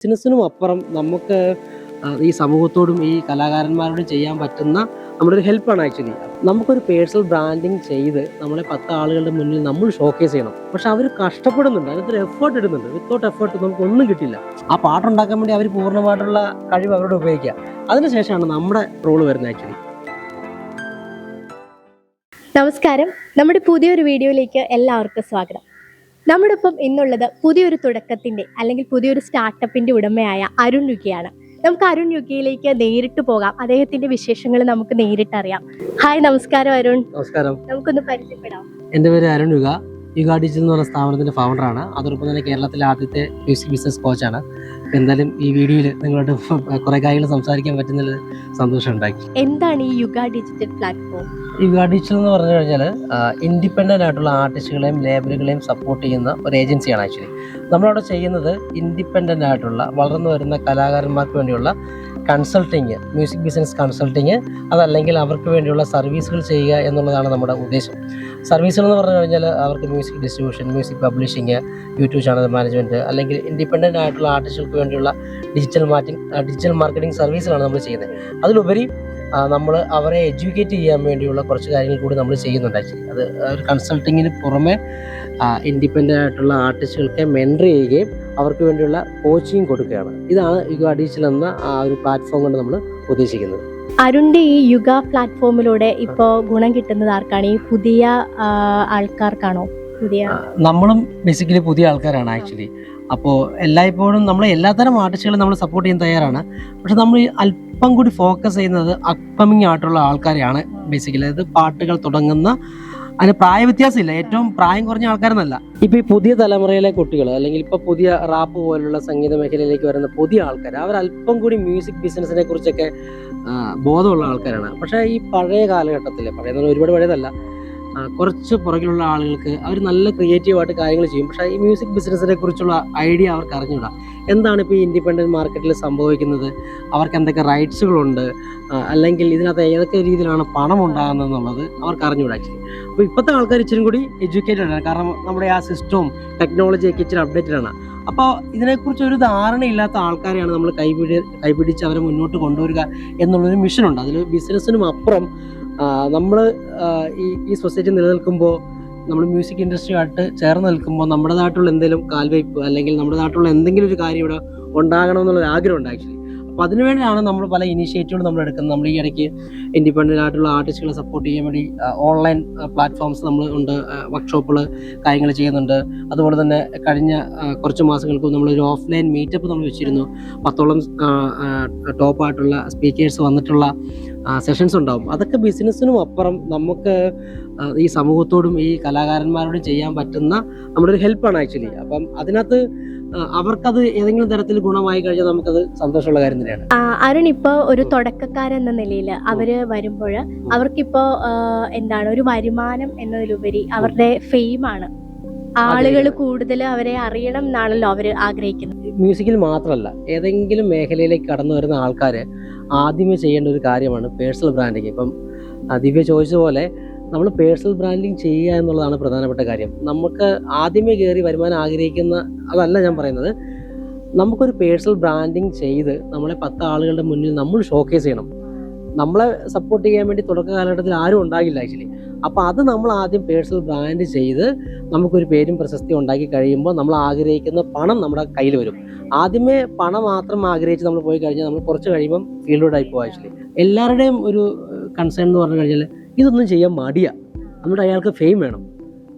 ബിസിനസ്സിനും അപ്പുറം നമുക്ക് ഈ സമൂഹത്തോടും ഈ കലാകാരന്മാരോടും ചെയ്യാൻ പറ്റുന്ന നമ്മുടെ ഒരു ഹെൽപ്പാണ് ആക്ച്വലി നമുക്കൊരു പേഴ്സണൽ ബ്രാൻഡിങ് ചെയ്ത് നമ്മളെ പത്ത് ആളുകളുടെ മുന്നിൽ നമ്മൾ ഷോക്കേസ് ചെയ്യണം. പക്ഷെ അവർ കഷ്ടപ്പെടുന്നുണ്ട്. അതിനകത്തൊരു എഫേർട്ട് ഇടുന്നുണ്ട്. വിത്തൗട്ട് എഫേർട്ട് നമുക്ക് ഒന്നും കിട്ടില്ല. ആ പാട്ടുണ്ടാക്കാൻ വേണ്ടി അവർ പൂർണമായിട്ടുള്ള കഴിവ് അവരോട് ഉപയോഗിക്കുക. അതിനുശേഷമാണ് നമ്മുടെ റോൾ വരുന്നത് ആക്ച്വലി നമസ്കാരം. നമ്മുടെ പുതിയൊരു വീഡിയോയിലേക്ക് എല്ലാവർക്കും സ്വാഗതം. നമ്മുടെ ഒപ്പം ഇന്നുള്ളത് പുതിയൊരു തുടക്കത്തിന്റെ അല്ലെങ്കിൽ പുതിയൊരു സ്റ്റാർട്ടപ്പിന്റെ ഉടമയായ അരുൺ യുഗിയാണ് നമുക്ക് അരുൺ യുഗിയിലേക്ക് നേരിട്ട് പോകാം. അദ്ദേഹത്തിന്റെ വിശേഷങ്ങൾ നമുക്ക് നേരിട്ട് അറിയാം ഹായ് നമസ്കാരം അരുൺ. നമസ്കാരം. നമുക്കൊന്ന് പരിചയപ്പെടാം. എന്റെ പേര് അരുൺ യുഗ യുഗ ഡിജിറ്റൽ എന്ന് പറഞ്ഞ സ്ഥാപനത്തിന്റെ ഫൗണ്ടറാണ് അതോടൊപ്പം തന്നെ കേരളത്തിലെ ആദ്യത്തെ മ്യൂസിക് ബിസിനസ് കോച്ചാണ് എന്തായാലും ഈ വീഡിയോയിൽ നിങ്ങളോട് കുറെ കാര്യങ്ങൾ സംസാരിക്കാൻ പറ്റുന്നതിൽ സന്തോഷം ഉണ്ടാക്കി. എന്താണ് ഈ Yuga digital platform Yuga digital എന്ന് പറഞ്ഞു കഴിഞ്ഞാൽ ഇൻഡിപെൻഡന്റ് ആയിട്ടുള്ള ആർട്ടിസ്റ്റുകളെയും ലേബലുകളെയും സപ്പോർട്ട് ചെയ്യുന്ന ഒരു ഏജൻസിയാണ് ആക്ച്വലി. നമ്മളവിടെ ചെയ്യുന്നത് ഇൻഡിപെൻഡന്റ് ആയിട്ടുള്ള വളർന്നു വരുന്ന കലാകാരന്മാർക്ക് വേണ്ടിയുള്ള കൺസൾട്ടിങ് മ്യൂസിക് ബിസിനസ് കൺസൾട്ടിങ് അതല്ലെങ്കിൽ അവർക്ക് വേണ്ടിയുള്ള സർവീസുകൾ ചെയ്യുക എന്നുള്ളതാണ് നമ്മുടെ ഉദ്ദേശം. സർവീസുകൾ എന്ന് പറഞ്ഞു കഴിഞ്ഞാൽ അവർക്ക് music distribution music publishing YouTube channel management അല്ലെങ്കിൽ ഇൻഡിപെൻഡന്റ് ആയിട്ടുള്ള ആർട്ടിസ്റ്റുകൾക്ക് വേണ്ടിയുള്ള ഡിജിറ്റൽ മാർക്കറ്റിംഗ് ഡിജിറ്റൽ മാർക്കറ്റിംഗ് സർവീസുകളാണ് നമ്മൾ ചെയ്യുന്നത്. അതിലുപരി നമ്മൾ അവരെ എഡ്യൂക്കേറ്റ് ചെയ്യാൻ വേണ്ടിയുള്ള കുറച്ച് കാര്യങ്ങൾ കൂടി നമ്മൾ ചെയ്യുന്നുണ്ട് ആക്ച്വലി അത് ഒരു കൺസൾട്ടിങ്ങിന് പുറമെ ഇൻഡിപെൻഡന്റ് ആയിട്ടുള്ള ആർട്ടിസ്റ്റുകൾക്ക് മെന്റർ ചെയ്യുകയും അവർക്ക് വേണ്ടിയുള്ള കോച്ചിങ് കൊടുക്കുകയാണ്. ഇതാണ് യുഗ അഡീഷണൽ എന്ന ആ ഒരു പ്ലാറ്റ്ഫോം കൊണ്ട് നമ്മൾ ഉദ്ദേശിക്കുന്നത്. അരുണിന്റെ ഈ യുഗ പ്ലാറ്റ്ഫോമിലൂടെ ഇപ്പോ ഗുണം കിട്ടുന്നത് ആർക്കാണ്? ഈ പുതിയ ആൾക്കാർക്കാണോ? പുതിയ നമ്മളും ബേസിക്കലി പുതിയ ആൾക്കാരാണ് ആക്ച്വലി അപ്പോൾ എല്ലായ്പ്പോഴും നമ്മൾ എല്ലാത്തരം ആർട്ടിസ്റ്റുകളും നമ്മൾ സപ്പോർട്ട് ചെയ്യാൻ തയ്യാറാണ്. പക്ഷെ നമ്മൾ അല്പം കൂടി ഫോക്കസ് ചെയ്യുന്നത് അപ്കമിങ് ആയിട്ടുള്ള ആൾക്കാരെയാണ് ബേസിക്കലി അതായത് പാട്ടുകൾ തുടങ്ങുന്ന അതിന് പ്രായ വ്യത്യാസമില്ല. ഏറ്റവും പ്രായം കുറഞ്ഞ ആൾക്കാരെന്നല്ല. ഇപ്പൊ ഈ പുതിയ തലമുറയിലെ കുട്ടികൾ അല്ലെങ്കിൽ ഇപ്പൊ പുതിയ റാപ്പ് പോലുള്ള സംഗീത മേഖലയിലേക്ക് വരുന്ന പുതിയ ആൾക്കാർ അവർ അല്പം കൂടി മ്യൂസിക് ബിസിനസിനെ കുറിച്ചൊക്കെ ബോധമുള്ള ആൾക്കാരാണ്. പക്ഷേ ഈ പഴയ കാലഘട്ടത്തിൽ പഴയ ഒരുപാട് പഴയതല്ല. കുറച്ച് പുറകിലുള്ള ആളുകൾക്ക് അവർ നല്ല ക്രിയേറ്റീവായിട്ട് കാര്യങ്ങൾ ചെയ്യും. പക്ഷേ ഈ മ്യൂസിക് ബിസിനസ്സിനെ കുറിച്ചുള്ള ഐഡിയ അവർക്ക് അറിഞ്ഞൂടാ. എന്താണ് ഇപ്പോൾ ഈ ഇൻഡിപെൻഡന്റ് മാർക്കറ്റിൽ സംഭവിക്കുന്നത്? അവർക്ക് എന്തൊക്കെ റൈറ്റ്സുകളുണ്ട് അല്ലെങ്കിൽ ഇതിനകത്ത് ഏതൊക്കെ രീതിയിലാണ് പണം ഉണ്ടാകുന്നത് എന്നുള്ളത് അവർക്ക് അറിഞ്ഞൂടാ ആക്ച്വലി അപ്പോൾ ഇപ്പോഴത്തെ ആൾക്കാർ ഇച്ചിരി കൂടി എഡ്യൂക്കേറ്റഡ് ആണ്. കാരണം നമ്മുടെ ആ സിസ്റ്റവും ടെക്നോളജിയൊക്കെ ഇച്ചിരി അപ്ഡേറ്റഡ് ആണ്. അപ്പോൾ ഇതിനെക്കുറിച്ച് ഒരു ധാരണയില്ലാത്ത ആൾക്കാരെയാണ് നമ്മൾ കൈപിടി കൈപിടിച്ച് അവരെ മുന്നോട്ട് കൊണ്ടുവരിക എന്നുള്ളൊരു മിഷനുണ്ട് അതിൽ ബിസിനസ്സിനും അപ്പുറം നമ്മൾ ഈ ഈ സൊസൈറ്റി നിലനിൽക്കുമ്പോൾ നമ്മൾ മ്യൂസിക് ഇൻഡസ്ട്രിയുമായിട്ട് ചേർന്ന് നിൽക്കുമ്പോൾ നമ്മുടെ നമ്മുടേതായിട്ടുള്ള എന്തെങ്കിലും കാൽവയ്പ് അല്ലെങ്കിൽ നമ്മുടെ നമ്മുടേതായിട്ടുള്ള എന്തെങ്കിലും ഒരു കാര്യം ഇവിടെ ഉണ്ടാകണം എന്നുള്ളൊരു ആഗ്രഹമുണ്ട് ആക്ച്വലി. അപ്പോൾ അതിനുവേണ്ടിയാണ് നമ്മൾ പല ഇനീഷ്യേറ്റീവുകൾ നമ്മൾ എടുക്കുന്നത്. നമ്മൾ ഈ ഇടയ്ക്ക് ഇൻഡിപെൻഡന്റ് ആയിട്ടുള്ള ആർട്ടിസ്റ്റുകളെ സപ്പോർട്ട് ചെയ്യാൻ വേണ്ടി ഓൺലൈൻ പ്ലാറ്റ്ഫോംസ് നമ്മൾ ഉണ്ട്. വർക്ക്ഷോപ്പുകൾ കാര്യങ്ങൾ ചെയ്യുന്നുണ്ട്. അതുപോലെ തന്നെ കഴിഞ്ഞ കുറച്ച് മാസങ്ങൾക്ക് നമ്മളൊരു ഓഫ്ലൈൻ മീറ്റപ്പ് നമ്മൾ വെച്ചിരുന്നു. പത്തോളം ടോപ്പായിട്ടുള്ള സ്പീക്കേഴ്സ് വന്നിട്ടുള്ള സെഷൻസ് ഉണ്ടാവും. അതൊക്കെ ബിസിനസ്സിനും അപ്പുറം നമുക്ക് ഈ സമൂഹത്തോടും ഈ കലാകാരന്മാരോടും ചെയ്യാൻ പറ്റുന്ന നമ്മുടെ ഒരു ഹെൽപ്പാണ് ആക്ച്വലി അപ്പം അതിനകത്ത് അവർക്കത് ഏതെങ്കിലും തരത്തിൽ ഗുണമായി കഴിഞ്ഞാൽ നമുക്കത് സന്തോഷമുള്ള കാര്യം തന്നെയാണ്. അരുൺ ഇപ്പോൾ ഒരു തുടക്കക്കാരെന്ന നിലയിൽ അവർ വരുമ്പോൾ അവർക്കിപ്പോ എന്താണ് ഒരു വരുമാനം എന്നതിലുപരി അവരുടെ ഫെയിമാണ് ആളുകൾ കൂടുതൽ അവരെ അറിയണം എന്നാണല്ലോ അവർ ആഗ്രഹിക്കുന്നത്. മ്യൂസിക്കിൽ മാത്രമല്ല ഏതെങ്കിലും മേഖലയിലേക്ക് കടന്നു വരുന്ന ആൾക്കാർ ആദ്യമേ ചെയ്യേണ്ട ഒരു കാര്യമാണ് പേഴ്സണൽ ബ്രാൻഡിങ്. ഇപ്പം ദിവ്യ ചോദിച്ചതുപോലെ നമ്മൾ പേഴ്സണൽ ബ്രാൻഡിങ് ചെയ്യുക എന്നുള്ളതാണ് പ്രധാനപ്പെട്ട കാര്യം. നമുക്ക് ആദ്യമേ കയറി വരുമാനം ആഗ്രഹിക്കുന്ന അതല്ല ഞാൻ പറയുന്നത് നമുക്കൊരു പേഴ്സണൽ ബ്രാൻഡിങ് ചെയ്ത് നമ്മളെ പത്ത് ആളുകളുടെ മുന്നിൽ നമ്മൾ ഷോക്കേസ് ചെയ്യണം. നമ്മളെ സപ്പോർട്ട് ചെയ്യാൻ വേണ്ടി തുടക്ക കാലഘട്ടത്തിൽ ആരും ഉണ്ടാകില്ല ആക്ച്വലി അപ്പോൾ അത് നമ്മൾ ആദ്യം പേഴ്സണൽ ബ്രാൻഡ് ചെയ്ത് നമുക്കൊരു പേരും പ്രശസ്തിയും ഉണ്ടാക്കി കഴിയുമ്പോൾ നമ്മൾ ആഗ്രഹിക്കുന്ന പണം നമ്മുടെ കയ്യിൽ വരും. ആദ്യമേ പണം മാത്രം ആഗ്രഹിച്ച് നമ്മൾ പോയി കഴിഞ്ഞാൽ നമ്മൾ കുറച്ച് കഴിയുമ്പം ആയി പോകും ആക്ച്വലി എല്ലാവരുടെയും ഒരു കൺസേൺ എന്ന് പറഞ്ഞു കഴിഞ്ഞാൽ ഇതൊന്നും ചെയ്യാൻ മടിയാ. നമ്മുടെ അയാൾക്ക് ഫെയിം വേണം.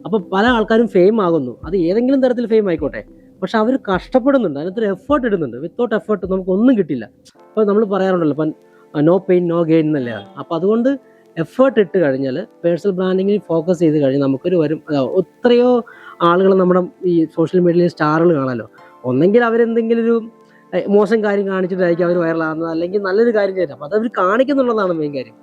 അപ്പോൾ പല ആൾക്കാരും ഫെയിം ആകുന്നു. അത് ഏതെങ്കിലും തരത്തിൽ ഫെയിം ആയിക്കോട്ടെ. പക്ഷെ അവർ കഷ്ടപ്പെടുന്നുണ്ട്. അതിനകത്തൊരു എഫേർട്ട് ഇടുന്നുണ്ട്. വിത്തൗട്ട് എഫേർട്ട് നമുക്കൊന്നും കിട്ടില്ല. അപ്പോൾ നമ്മൾ പറയാറുണ്ടല്ലോ ഇപ്പം നോ പെയിൻ നോ ഗെയിൻ എന്നല്ലേ? അപ്പോൾ അതുകൊണ്ട് എഫേർട്ട് ഇട്ട് കഴിഞ്ഞാൽ പേഴ്സണൽ ബ്രാൻഡിങ്ങിൽ ഫോക്കസ് ചെയ്ത് കഴിഞ്ഞാൽ നമുക്കൊരു വരും. എത്രയോ ആളുകൾ നമ്മുടെ ഈ സോഷ്യൽ മീഡിയയിൽ സ്റ്റാറുകൾ കാണാമല്ലോ ഒന്നെങ്കിൽ അവരെന്തെങ്കിലും ഒരു മോശം കാര്യം കാണിച്ചിട്ടായിരിക്കും അവർ വൈറലാകുന്നത് അല്ലെങ്കിൽ നല്ലൊരു കാര്യം ചെയ്യാം അപ്പോൾ അതവർ കാണിക്കുന്നുള്ളതാണ് മെയിൻ കാര്യം.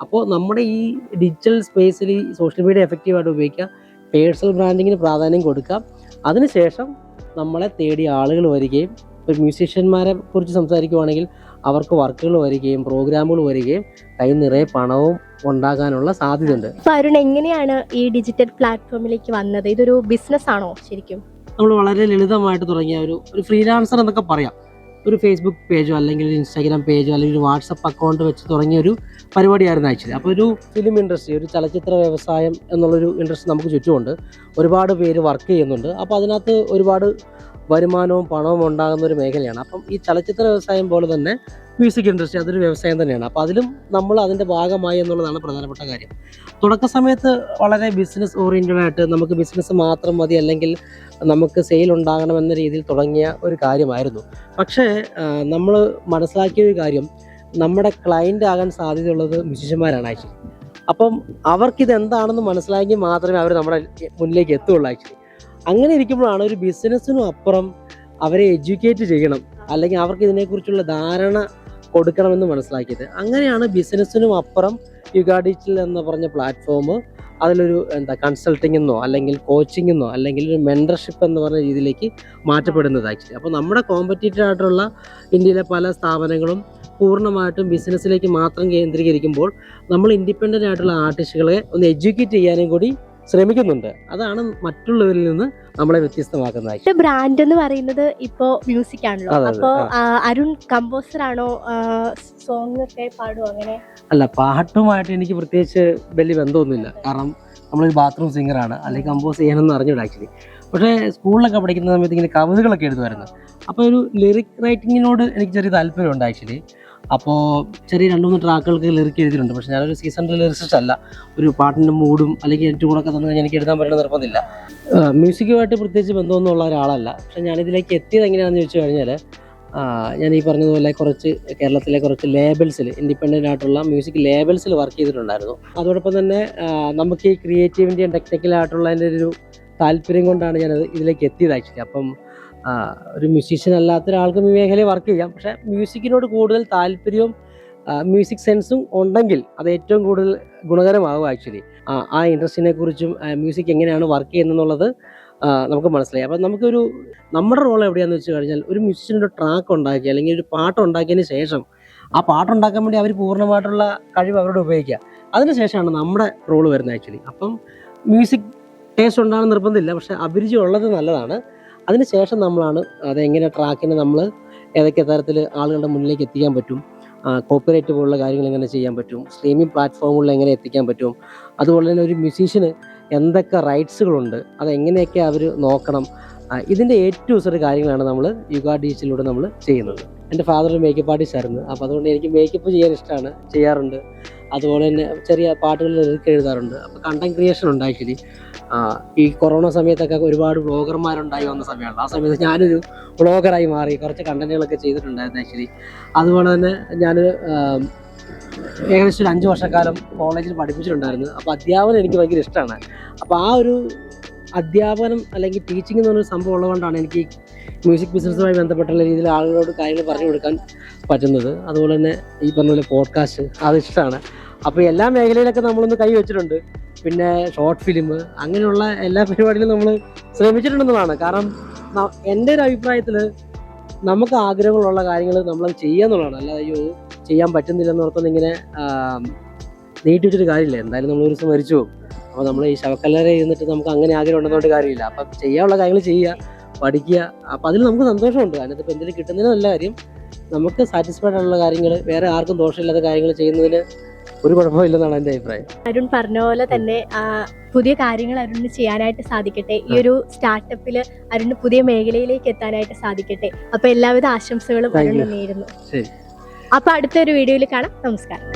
അപ്പോൾ നമ്മുടെ ഈ ഡിജിറ്റൽ സ്പേസിൽ ഈ സോഷ്യൽ മീഡിയ എഫക്റ്റീവായിട്ട് ഉപയോഗിക്കുക. പേഴ്സണൽ ബ്രാൻഡിങ്ങിന് പ്രാധാന്യം കൊടുക്കുക. അതിനുശേഷം നമ്മളെ തേടി ആളുകൾ വരികയും ഒരു മ്യൂസീഷ്യന്മാരെ കുറിച്ച് സംസാരിക്കുവാണെങ്കിൽ അവർക്ക് വർക്കുകൾ വരികയും പ്രോഗ്രാമുകൾ വരികയും കൈ നിറയെ പണവും ഉണ്ടാകാനുള്ള സാധ്യതയുണ്ട്. അരുൺ എങ്ങനെയാണ് ഈ ഡിജിറ്റൽ പ്ലാറ്റ്ഫോമിലേക്ക് വന്നത്? ഇതൊരു ബിസിനസ് ആണോ ശരിക്കും? നമ്മൾ വളരെ ലളിതമായിട്ട് തുടങ്ങിയ ഒരു ഒരു ഫ്രീലാൻസർ എന്നൊക്കെ പറയാം. ഒരു ഫേസ്ബുക്ക് പേജോ അല്ലെങ്കിൽ ഒരു ഇൻസ്റ്റാഗ്രാം പേജോ അല്ലെങ്കിൽ ഒരു വാട്സപ്പ് അക്കൗണ്ട് വെച്ച് തുടങ്ങിയ ഒരു പരിപാടിയായിരുന്നു ആക്ച്വലി അപ്പോൾ ഒരു ഫിലിം ഇൻഡസ്ട്രി ഒരു ചലച്ചിത്ര വ്യവസായം എന്നുള്ളൊരു ഇൻഡസ്ട്രി നമുക്ക് ചുറ്റുമുണ്ട്. ഒരുപാട് പേര് വർക്ക് ചെയ്യുന്നുണ്ട്. അപ്പോൾ അതിനകത്ത് ഒരുപാട് വരുമാനവും പണവും ഉണ്ടാകുന്ന ഒരു മേഖലയാണ്. അപ്പം ഈ ചലച്ചിത്ര വ്യവസായം പോലെ തന്നെ മ്യൂസിക് ഇൻഡസ്ട്രി അതൊരു വ്യവസായം തന്നെയാണ്. അപ്പോൾ അതിലും നമ്മൾ അതിന്റെ ഭാഗമായി എന്നുള്ളതാണ് പ്രധാനപ്പെട്ട കാര്യം. തുടക്ക സമയത്ത് വളരെ ബിസിനസ് ഓറിയന്റഡ് ആയിട്ട് നമുക്ക് ബിസിനസ് മാത്രം മതി അല്ലെങ്കിൽ നമുക്ക് സെയിൽ ഉണ്ടാകണം എന്ന രീതിയിൽ തുടങ്ങിയ ഒരു കാര്യമായിരുന്നു. പക്ഷേ നമ്മൾ മനസ്സിലാക്കിയ ഒരു കാര്യം നമ്മുടെ ക്ലയന്റ് ആകാൻ സാധ്യതയുള്ളത് മ്യൂസിഷ്യന്മാരാണ് ആക്ച്വലി അപ്പം അവർക്കിത് എന്താണെന്ന് മനസ്സിലാക്കി മാത്രമേ അവർ നമ്മുടെ മുന്നിലേക്ക് എത്തുള്ളൂ ആക്ച്വലി അങ്ങനെ ഇരിക്കുമ്പോഴാണ് ഒരു ബിസിനസ്സിനും അപ്പുറം അവരെ എഡ്യൂക്കേറ്റ് ചെയ്യണം. അല്ലെങ്കിൽ അവർക്ക് ഇതിനെക്കുറിച്ചുള്ള ധാരണ കൊടുക്കണമെന്ന് മനസ്സിലാക്കിയത്. അങ്ങനെയാണ് ബിസിനസ്സിനും അപ്പുറം യുഗാഡിറ്റിൽ എന്ന് പറഞ്ഞ പ്ലാറ്റ്ഫോം അതിലൊരു എന്താ കൺസൾട്ടിംഗ് എന്നോ അല്ലെങ്കിൽ കോച്ചിങ് എന്നോ അല്ലെങ്കിൽ ഒരു മെന്റർഷിപ്പ് എന്ന് പറഞ്ഞ രീതിയിലേക്ക് മാറ്റപ്പെടുന്നത് ആക്ച്വലി അപ്പോൾ നമ്മുടെ കോമ്പറ്റീറ്റീവ് ആയിട്ടുള്ള ഇന്ത്യയിലെ പല സ്ഥാപനങ്ങളും പൂർണമായിട്ടും ബിസിനസ്സിലേക്ക് മാത്രം കേന്ദ്രീകരിക്കുമ്പോൾ നമ്മൾ ഇൻഡിപെൻഡന്റ് ആയിട്ടുള്ള ആർട്ടിസ്റ്റുകളെ ഒന്ന് എഡ്യൂക്കേറ്റ് ചെയ്യാനും കൂടി ശ്രമിക്കുന്നുണ്ട്. അതാണ് മറ്റുള്ളവരിൽ നിന്ന് നമ്മളെ വ്യത്യസ്തമാക്കുന്നത് ബ്രാൻഡ് എന്ന് പറയുന്നത് ഇപ്പോ മ്യൂസിക് ആണല്ലോ. അപ്പോ അരുൺ കമ്പോസർ ആണോ സോങ് ഒക്കെ പാടുമോ അങ്ങനെ? അല്ല പാട്ടുമായിട്ട് എനിക്ക് പ്രത്യേകിച്ച് വലിയ ബന്ധമൊന്നുമില്ല. കാരണം നമ്മളൊരു ബാത്റൂം സിംഗറാണ് അല്ലെങ്കിൽ കമ്പോസ് ചെയ്യാനൊന്നും അറിഞ്ഞൂട ആക്ച്വലി പക്ഷേ സ്കൂളിലൊക്കെ പഠിക്കുന്ന സമയത്ത് ഇങ്ങനെ കവിതകളൊക്കെ എഴുതുമായിരുന്നു. അപ്പോൾ ഒരു ലിറിക് റൈറ്റിങ്ങിനോട് എനിക്ക് ചെറിയ താല്പര്യമുണ്ട് ആക്ച്വലി അപ്പോൾ ചെറിയ രണ്ട് മൂന്ന് ട്രാക്കുകൾക്ക് ലിറിക് എഴുതിയിട്ടുണ്ട്. പക്ഷേ ഞാനൊരു സീസൺ ലിറിസിസ്റ്റ് അല്ല. ഒരു പാട്ടിന്റെ മൂഡും അല്ലെങ്കിൽ ഏറ്റവും കൂടെ തന്നു കഴിഞ്ഞാൽ എനിക്ക് എഴുതാൻ പറ്റുന്ന നിർബന്ധമില്ല. മ്യൂസിക്കുമായിട്ട് പ്രത്യേകിച്ച് ബന്ധമൊന്നും ഉള്ള ഒരാളല്ല. പക്ഷേ ഞാനിതിലേക്ക് എത്തിയത് എങ്ങനെയാണെന്ന് ചോദിച്ചു കഴിഞ്ഞാൽ ഞാൻ ഈ പറഞ്ഞതുപോലെ കുറച്ച് കേരളത്തിലെ കുറച്ച് ലേബൽസിൽ ഇൻഡിപെൻഡന്റ് ആയിട്ടുള്ള മ്യൂസിക് ലേബൽസിൽ വർക്ക് ചെയ്തിട്ടുണ്ടായിരുന്നു. അതോടൊപ്പം തന്നെ നമുക്ക് ഈ ക്രിയേറ്റീവിന്റെയും ടെക്നിക്കലായിട്ടുള്ളതിന്റെ ഒരു താല്പര്യം കൊണ്ടാണ് ഞാനത് ഇതിലേക്ക് എത്തിയത് ആക്ച്വലി അപ്പം ഒരു മ്യൂസീഷ്യൻ അല്ലാത്ത ഒരാൾക്കും ഈ മേഖലയിൽ വർക്ക് ചെയ്യാം. പക്ഷെ മ്യൂസിക്കിനോട് കൂടുതൽ താല്പര്യവും മ്യൂസിക് സെൻസും ഉണ്ടെങ്കിൽ അത് ഏറ്റവും കൂടുതൽ ഗുണകരമാകും ആക്ച്വലി ആ ഇൻട്രസ്റ്റിനെ കുറിച്ചും മ്യൂസിക് എങ്ങനെയാണ് വർക്ക് ചെയ്യുന്നതെന്നുള്ളത് നമുക്ക് മനസ്സിലായി. അപ്പം നമുക്കൊരു നമ്മുടെ റോൾ എവിടെയാണെന്ന് വെച്ച് കഴിഞ്ഞാൽ ഒരു മ്യൂസിഷ്യന്റെ ട്രാക്ക് ഉണ്ടാക്കി അല്ലെങ്കിൽ ഒരു പാട്ട് ഉണ്ടാക്കിയതിന് ശേഷം ആ പാട്ടുണ്ടാക്കാൻ വേണ്ടി അവർ പൂർണമായിട്ടുള്ള കഴിവ് അവരോട് ഉപയോഗിക്കുക. അതിനുശേഷമാണ് നമ്മുടെ റോൾ വരുന്നത് ആക്ച്വലി അപ്പം മ്യൂസിക് ടേസ്റ്റ് ഉണ്ടാകുന്ന നിർബന്ധമില്ല. പക്ഷേ അഭിരുചി ഉള്ളത് നല്ലതാണ്. അതിനുശേഷം നമ്മളാണ് അതെങ്ങനെ ട്രാക്കിനെ നമ്മൾ ഏതൊക്കെ തരത്തിൽ ആളുകളുടെ മുന്നിലേക്ക് എത്തിക്കാൻ പറ്റും കോപ്പറേറ്റ് പോലുള്ള കാര്യങ്ങൾ എങ്ങനെ ചെയ്യാൻ പറ്റും സ്ട്രീമിംഗ് പ്ലാറ്റ്ഫോമുകളിൽ എങ്ങനെ എത്തിക്കാൻ പറ്റും അതുപോലെ തന്നെ ഒരു മ്യൂസീഷ്യന് എന്തൊക്കെ റൈറ്റ്സുകളുണ്ട് അതെങ്ങനെയൊക്കെ അവർ നോക്കണം ഇതിന്റെ ഏറ്റവും ചെറിയ കാര്യങ്ങളാണ് നമ്മൾ യുഗ ഡിജിറ്റലിലൂടെ നമ്മൾ ചെയ്യുന്നത്. എന്റെ ഫാദർ ഒരു മേക്കപ്പ് ആർട്ടിസ്റ്റ് ആയിരുന്നു. അപ്പോൾ അതുകൊണ്ട് എനിക്ക് മേക്കപ്പ് ചെയ്യാൻ ഇഷ്ടമാണ് ചെയ്യാറുണ്ട്. അതുപോലെ തന്നെ ചെറിയ പാട്ടുകളിൽ എഴുതാറുണ്ട്. അപ്പോൾ കണ്ടന്റ് ക്രിയേഷൻ ഉണ്ട് ആക്ച്വലി ഈ കൊറോണ സമയത്തൊക്കെ ഒരുപാട് വ്ളോഗർമാരുണ്ടായി വന്ന സമയമാണ്. ആ സമയത്ത് ഞാനൊരു വ്ളോഗറായി മാറി കുറച്ച് കണ്ടന്റുകളൊക്കെ ചെയ്തിട്ടുണ്ടായിരുന്നു ആക്ച്വലി അതുപോലെ തന്നെ ഞാൻ ഏകദേശം ഒരു അഞ്ച് വർഷക്കാലം കോളേജിൽ പഠിപ്പിച്ചിട്ടുണ്ടായിരുന്നു. അപ്പോൾ അധ്യാപനം എനിക്ക് ഭയങ്കര ഇഷ്ടമാണ്. അപ്പോൾ ആ ഒരു അധ്യാപനം അല്ലെങ്കിൽ ടീച്ചിങ് എന്ന് പറഞ്ഞൊരു സംഭവം ഉള്ളതുകൊണ്ടാണ് എനിക്ക് മ്യൂസിക് ബിസിനസ്സുമായി ബന്ധപ്പെട്ടുള്ള രീതിയിൽ ആളുകളോട് കാര്യങ്ങൾ പറഞ്ഞു കൊടുക്കാൻ പറ്റുന്നത്. അതുപോലെ തന്നെ ഈ പറഞ്ഞ പോലെ പോഡ്കാസ്റ്റ് അത് ഇഷ്ടമാണ്. അപ്പോൾ എല്ലാ മേഖലയിലൊക്കെ നമ്മളൊന്ന് കൈ വെച്ചിട്ടുണ്ട്. പിന്നെ ഷോർട്ട് ഫിലിം അങ്ങനെയുള്ള എല്ലാ പരിപാടിയിലും നമ്മൾ ശ്രമിച്ചിട്ടുണ്ടെന്നതാണ് കാരണം എന്റെ ഒരു അഭിപ്രായത്തിൽ നമുക്ക് ആഗ്രഹങ്ങളുള്ള കാര്യങ്ങൾ നമ്മൾ ചെയ്യുക എന്നുള്ളതാണ് അല്ലാതെ അയ്യോ ചെയ്യാൻ പറ്റുന്നില്ലെന്ന് ഓർത്തൊന്നും ഇങ്ങനെ നീട്ടി വെച്ചിട്ട് കാര്യമില്ല. എന്തായാലും നമ്മൾ ഒരു ദിവസം മരിച്ചു പോകും. അപ്പോൾ നമ്മൾ ഈ ശവക്കല്ലറ ഇരുന്നിട്ട് നമുക്ക് അങ്ങനെ ആഗ്രഹം ഉണ്ടെന്നുകൊണ്ട് കാര്യമില്ല. അപ്പം ചെയ്യാനുള്ള കാര്യങ്ങൾ ചെയ്യുക പഠിക്കുക. അപ്പം അതിൽ നമുക്ക് സന്തോഷമുണ്ട്. അതിനകത്ത് ഇപ്പം എന്തെങ്കിലും കിട്ടുന്നതിന് നല്ല കാര്യം നമുക്ക് സാറ്റിസ്ഫൈഡ് ആയിട്ടുള്ള കാര്യങ്ങൾ വേറെ ആർക്കും ദോഷമില്ലാത്ത കാര്യങ്ങൾ ചെയ്യുന്നതിന് ഒരു കുഴപ്പമില്ലെന്നാണ് എന്റെ അഭിപ്രായം. അരുൺ പറഞ്ഞ പോലെ തന്നെ പുതിയ കാര്യങ്ങൾ അരുണിന് ചെയ്യാനായിട്ട് സാധിക്കട്ടെ. ഈ ഒരു സ്റ്റാർട്ടപ്പിൽ അരുണിന് പുതിയ മേഖലയിലേക്ക് എത്താനായിട്ട് സാധിക്കട്ടെ. അപ്പൊ എല്ലാവിധ ആശംസകളും Thank അരുണ് you. നേരുന്നു. അപ്പൊ അടുത്തൊരു വീഡിയോയിൽ കാണാം. നമസ്കാരം.